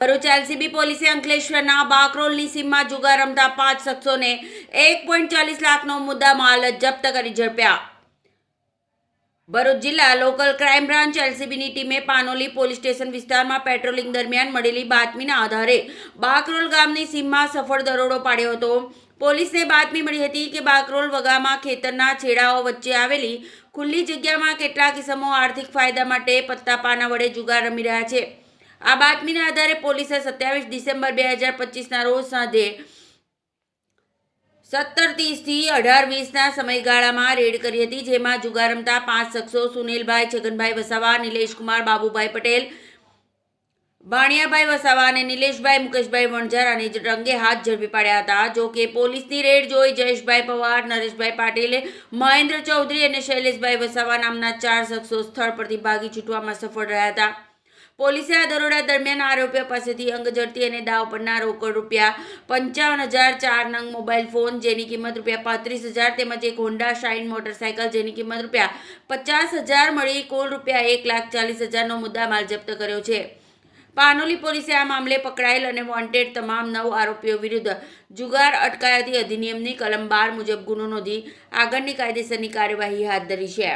Bharuch LCB પોલીસે અંકલેશ્વરના બાકરોલની સીમમાં જુગાર રમતા પાંચ શખ્સોને એક પોઈન્ટ ચાલીસ લાખનો મુદ્દા માલ જપ્ત કરી ઝડપ્યા. ભરૂચ જિલ્લા લોકલ ક્રાઇમ બ્રાન્ચ એલસીબીની ટીમે પાનોલી પોલીસ સ્ટેશન વિસ્તારમાં પેટ્રોલિંગ દરમિયાન મળેલી બાતમીના આધારે બાકરોલ ગામની સીમમાં સફળ દરોડો પાડ્યો હતો. પોલીસને બાતમી મળી હતી કે બાકરોલ વગામાં ખેતરના છેડાઓ વચ્ચે આવેલી ખુલ્લી જગ્યામાં કેટલાક કિસમો આર્થિક ફાયદા માટે પત્તાપાના વડે જુગાર રમી રહ્યા છે. આ બાતમીના આધારે પોલીસે સત્યાવીસ ડિસેમ્બર બે હજાર પચીસના રોજ સાંજે સત્તર ત્રીસથી અઢાર વીસના સમયગાળામાં રેડ કરી હતી, જેમાં જુગાર રમતા પાંચ શખ્સો સુનિલભાઈ, છગનભાઈ વસાવા, નિલેશકુમાર, બાબુભાઈ પટેલ ભાણિયાભાઈ વસાવા અને નિલેશભાઈ મુકેશભાઈ વણઝાર અને રંગે હાથ ઝડપી પાડ્યા હતા. જો કે પોલીસની રેડ જોઈ જયેશભાઈ પવાર, નરેશભાઈ પાટીલે, મહેન્દ્ર ચૌધરી અને શૈલેષભાઈ વસાવા નામના ચાર શખ્સો સ્થળ પરથી ભાગી છૂટવામાં સફળ રહ્યા હતા. પોલીસે આ દરોડા દરમિયાન આરોપીઓ પાસેથી અંગઝડતી અને દાવ પરના રોકડ રૂપિયા પંચાવન હજાર ચાર નંગ મોબાઈલ ફોન, જેની કિંમત રૂપિયા પાંત્રીસ હજાર તેમજ એક હોન્ડા શાઇન મોટરસાયકલ જેની કિંમત રૂપિયા પચાસ હજાર મળી કુલ રૂપિયા એક લાખ ચાલીસ હજારનો મુદ્દામાલ જપ્ત કર્યો છે. પાનોલી પોલીસે આ મામલે પકડાયેલ અને વોન્ટેડ તમામ નવ આરોપીઓ વિરુદ્ધ જુગાર અટકાયતી અધિનિયમની કલમ બાર મુજબ ગુનો નોંધી આગળની કાયદેસરની કાર્યવાહી હાથ ધરી છે.